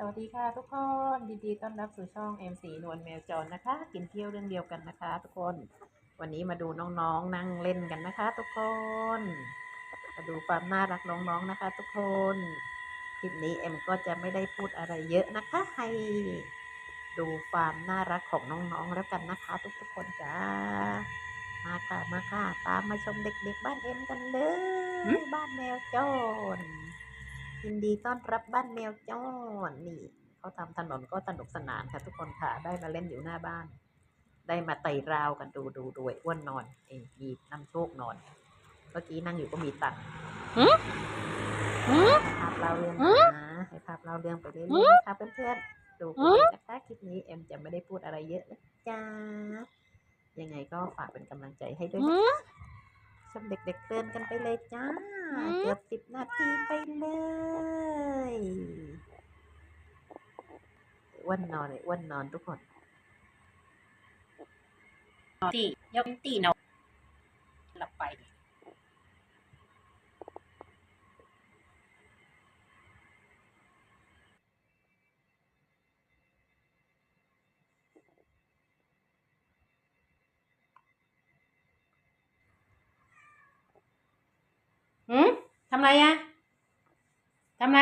สวัสดีค่ะทุกคนยินดีต้อนรับสู่ช่อง M4 นวลแมวจรนะคะ กินเที่ยวเรื่องเดียวกันนะคะ ทุกคนวันนี้มาดูน้องๆนั่งเล่นกันนะคะ ทุกคนมาดูความน่ารักน้องๆนะคะ ทุกคนคลิปนี้เอ็มก็จะไม่ได้พูดอะไรเยอะนะคะ ให้ดูความน่ารักของน้องๆแล้วกันนะคะ ทุกๆคนจ้ามาค่ะมาค่ะตามมาชมเด็ก ๆ บ้านเอ็มกันเลยบ้านแมวจร ยินดีต้อนรับบ้านแมวจ้อนนี่เขาทำถนนก็สนุกสนานค่ะทุกคนค่ะ ได้มาเล่นอยู่หน้าบ้าน ได้มาไต่ราวกันดูดูด้วยอ้วนนอนเองมีน้ำโชคนอน เมื่อกี้นั่งอยู่ก็มีตังค์ภาพเราเรื่องนะให้ภาพเราเรื่องไปเรื่อยๆนะคะเพื่อนๆดูไปเลยนะคะคลิปนี้เอ็มจะไม่ได้พูดอะไรเยอะนะจ๊ะยังไงก็ฝากเป็นกำลังใจให้ด้วยนะคะ ชมเด็กๆเตือนกันไปเลยจ้า เกือบสิบนาทีไปเลยอ้วนนอนเลยอ้วนนอนทุกคนตียกตีเนาะหลับไป หืมทำไรอะทำไร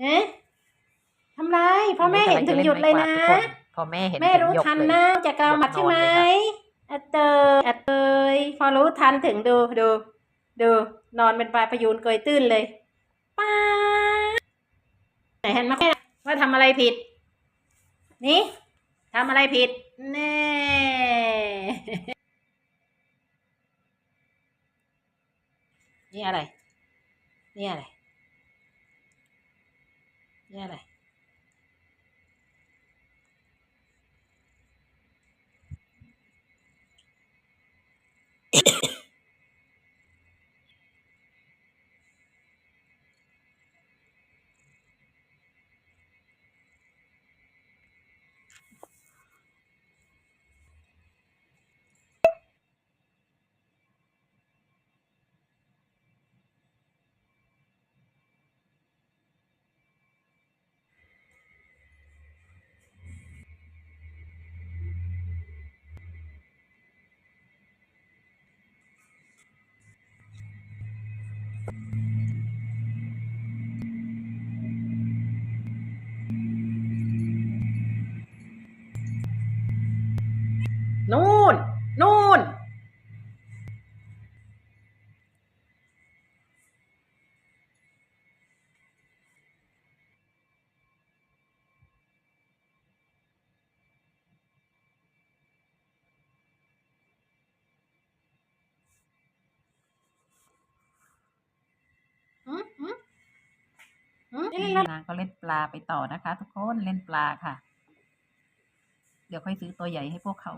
เอ๊ะทำไรพ่อแม่เห็นถึงหยุดเลยนะ พอแม่เห็นแม่รู้ถึงยกทันเลยนะจะกาวหมัดใช่ไหมยกนอนเลยอะเตยอะเตยพอรู้ทันถึงดูดูดู นอนเป็นปลาประยูนเกยตื้นเลยป้าไหนเห็นไหมแม่ว่าทำอะไรผิด นี่ทำอะไรผิดแน่ นี่อะไร นี่อะไร นี่อะไร นู่น นู่นอืมอืมอืมนี่นางก็เล่นปลาไปต่อนะคะ ทุกคนเล่นปลาค่ะ เดี๋ยวค่อยซื้อตัวใหญ่ให้พวกเขา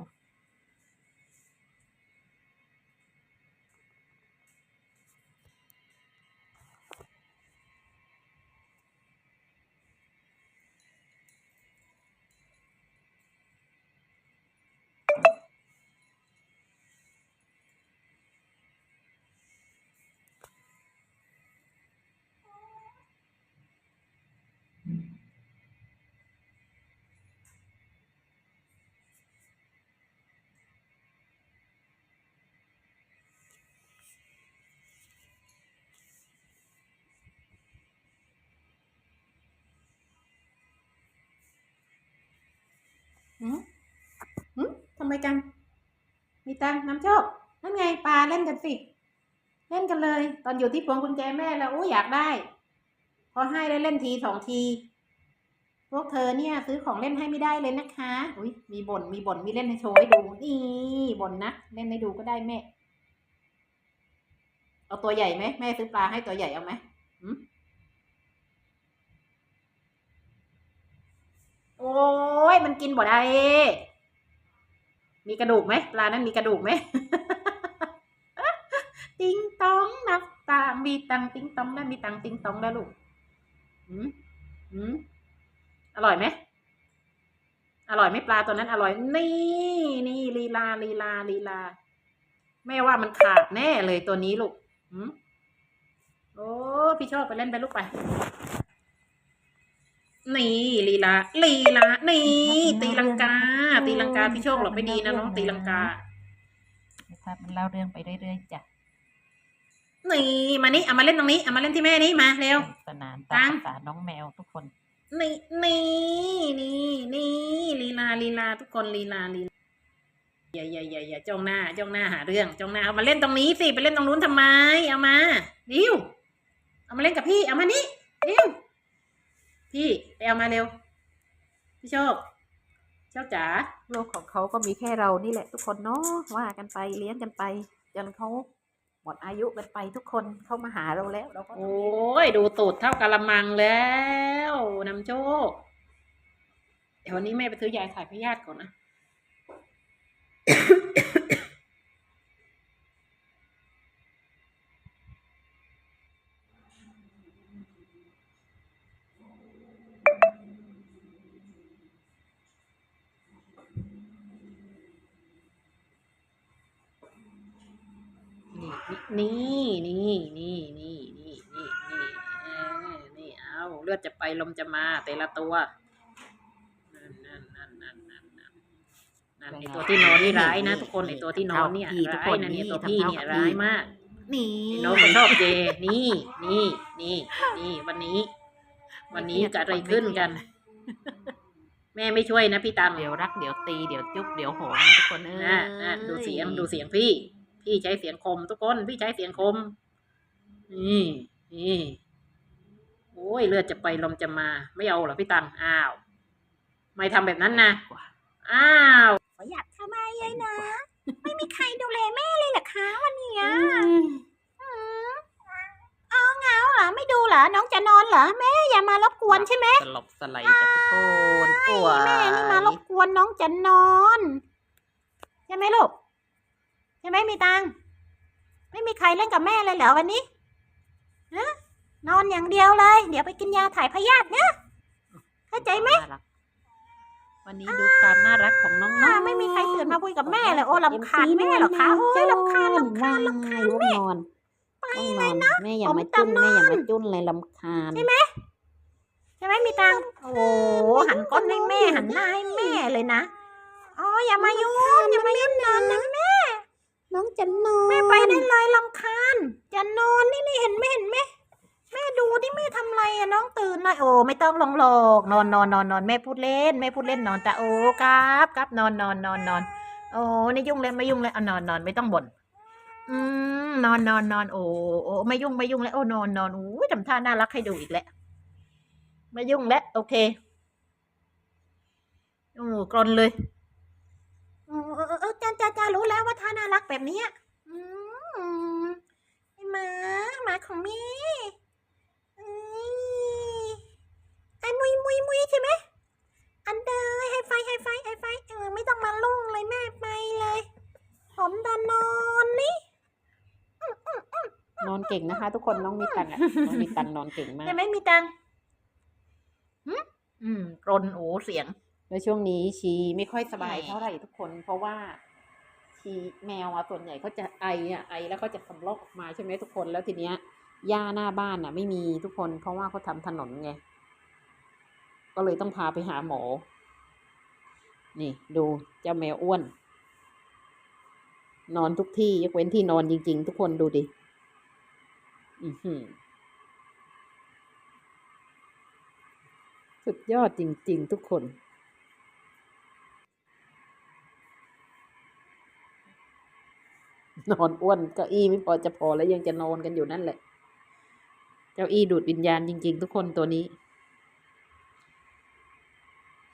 ำไมกัน มีตังน้ำโชคนั่นไงปลาเล่นกันสิ เล่นกันเลย ตอนอยู่ที่พวงกุญแจแม่แล้วโอ้อยากได้ พอให้ได้เล่นทีสองที พวกเธอเนี่ยซื้อของเล่นให้ไม่ได้เลยนะคะ อุ้ยมีบ่นมีบ่นมีเล่นให้โชว์ให้ดูนี่บ่นนะเล่นให้ดูก็ได้แม่ เอาตัวใหญ่ไหมแม่ซื้อปลาให้ตัวใหญ่เอาไหมหืมโอ้ยมันกินบ่ได้ มีกระดูกไหมปลานั้นมีกระดูกไหมติ้งตองนับตามีตังติ้งตองแล้วมีตังติ้งตองแล้วลูกอืมอืมอร่อยไหมอร่อยไหมปลาตัวนั้น อร่อย นี่นี่ลีลาลีลาลีลาแม่ว่ามันขาดแน่เลยตัวนี้ลูกอืมโอ้พี่ชอบไปเล่นไปลูกไป นี่ลีลาลีลานี่ตีลังกา ตีลังกาพี่โชคหลบไม่ดีนะน้องตีลังกานะครับมันเล่าเรื่องไปเรื่อยๆจ้ะนี่มานี่เอามาเล่นตรงนี้เอามาเล่นที่แม่นี่มาเร็ว สนานตัตามงภาษาน้องแมวทุกคน นี่นี่นี่นี่ลีลาลีลาทุกคนลีลาลีลาอย่าอย่าอย่าอย่าจ้องหน้าจ้องหน้าหาเรื่องจ้องหน้าเอามาเล่นตรงนี้สิไปเล่นตรงนู้นทำไมเอามาดิวเอามาเล่นกับพี่เอามานี่ดิวพี่ไปเอามาเร็วพี่โชค โชคจ๋าโลกของเขาก็มีแค่เรานี่แหละทุกคนเนาะว่ากันไปเลี้ยงกันไปจนเขาหมดอายุกันไปทุกคนเขามาหาเราแล้วเราก็ต้โอ้งเลี้ยงยดูตูดเท่ากะละมังแล้วนำโชคเดี๋ยววันนี้แม่ไปซื้อยาถ่ายพยาธิก่อนนะ นี่นี่นี่นี่นี่นี่นี่เออนี่เอาเลือดจะไปลมจะมาแต่ละตัวนั่นนั่นนั่นนั่นนั่นนั่นนั่นไอตัวที่นอนนี่ร้ายนะทุกคนไอตัวที่นอนเนี่ยร้ายนะเนี่ยตัวพี่เนี่ยร้ายมากนี่ไอ้น้องก็ชอบเจนี่นี่นี่นี่วันนี้ วันนี้เกิดอะไรขึ้นกัน แม่ไม่ช่วยนะพี่ตังเดี๋ยวรักเดี๋ยวตีเดี๋ยวจุ๊บเดี๋ยวโหนนะทุกคนเอ้ยนะนะดูเสียงดูเสียงพี่ พี่ใช้เสียงคมทุกคน พี่ใช้เสียงคม นี่นี่โอ้ยเลือดจะไปลมจะมา ไม่เอาเหรอพี่ตังอ้าว ไม่ทำแบบนั้นนะอ้าวอยากทำไมยายนะ ไม่มีใครดูแลแม่เลยเหรอคะวันเนี้ยอืมเอาเหงาเหรอไม่ดูเหรอน้องจะนอนเหรอแม่อย่ามารบกวนใช่ไหมสลบสไลด์จากทุกคนป่วยแม่นี่มารบกวนน้องจะนอนใช่ไหมลูกใช่ไหมมีตังค์ไม่มีใครเล่นกับแม่เลยเหรอวันนี้ฮะนอนอย่างเดียวเลย เดี๋ยวไปกินยาถ่ายพยาธินะเข้าใจไหมน่ารักวันนี้ดูความน่ารักของน้องอ่าๆไม่มีใครตื่นมาคุยกับแม่เลยโอ้ลำคาญแม่เหรอคะโอ้ยลำคาญลำคาญลำคาญง่วงนอนง่วงนอนแม่อย่ามาจุ้นแม่อย่ามาจุ้นเลยลำคาญใช่ไหมมีตังค์โอ้โหหันก้นให้แม่หันหน้าให้แม่เลยนะอ๋ออย่ามายุ่งอย่ามายุ่งนอนนะแม่ น้องจะนอนแม่ไปได้เลยลำคาญจะนอนนี่นี่เห็นไหมเห็นไหมแม่ดูที่แม่ทำอะไรอะน้องตื่นหน่อยโอ้ไม่ต้องลงหลอกนอนนอนนอนนอนแม่พูดเล่นแม่พูดเล่นนอนแต่โอ้ครับครับนอนนอนนอนนอนโอ้นี่ยุ่งเลยไม่ยุ่งเลยเอานอนนอนไม่ต้องบ่นอืมนอนนอนนอนโอ้โอ้ไม่ยุ่งไม่ยุ่งแล้วโอ้นอนนอนอู้ยทำท่าน่ารักให้ดูอีกแล้วไม่ยุ่งแล้วโอเคโอ้กรนเลย จ้าจ้าจ้ารู้แล้วว่าท่าน่ารักแบบเนี้ยอืมไอ้หมาหมาของแม่เอ้ยไอ้มุยมุยมุยใช่ไหมอันเดอร์ให้ไฟให้ไฟให้ไฟเออไม่ต้องมาลุ่งเลยแม่ไปเลยผมจะนอนนี่นอนเก่งนะคะ ทุกคนน้องมีตังค์อะน้องมีตังค์นอนเก่งมากใช่ไหมมีตังค์อืมกรนโอ้เสียง แล้วช่วงนี้ชีไม่ค่อยสบายเท่าไหร่ทุกคน เพราะว่า ชีแมวอะส่วนใหญ่เขาจะไออะไอแล้วก็จะสำลอกออกมาใช่ไหมทุกคนแล้วทีเนี้ยหญ้าหน้าบ้านอะไม่มีทุกคน เพราะว่าเขาทำถนนไง ก็เลยต้องพาไปหาหมอ นี่ ดูเจ้าแมวอ้วน นอนทุกที่ยกเว้นที่นอนจริง ๆ ทุกคนดูดิ อือหือสุดยอดจริง ๆ ทุกคน นอนอ้วนเก้าอี้ไม่พอจะพอแล้วยังจะนอนกันอยู่นั่นแหละ เก้าอี้ดูดวิญญาณจริง ๆ ทุกคนตัวนี้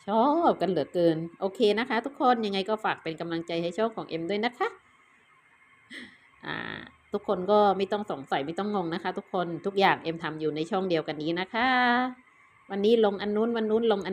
ชอบกันเหลือเกิน โอเคนะคะ ทุกคนยังไงก็ฝากเป็นกำลังใจให้ช่องของเอ็มด้วยนะคะ อ่า ทุกคนก็ไม่ต้องสงสัยไม่ต้องงงนะคะ ทุกคนทุกอย่างเอ็มทำอยู่ในช่องเดียวกันนี้นะคะ วันนี้ลงอันนู้นวันนู้นลงอัน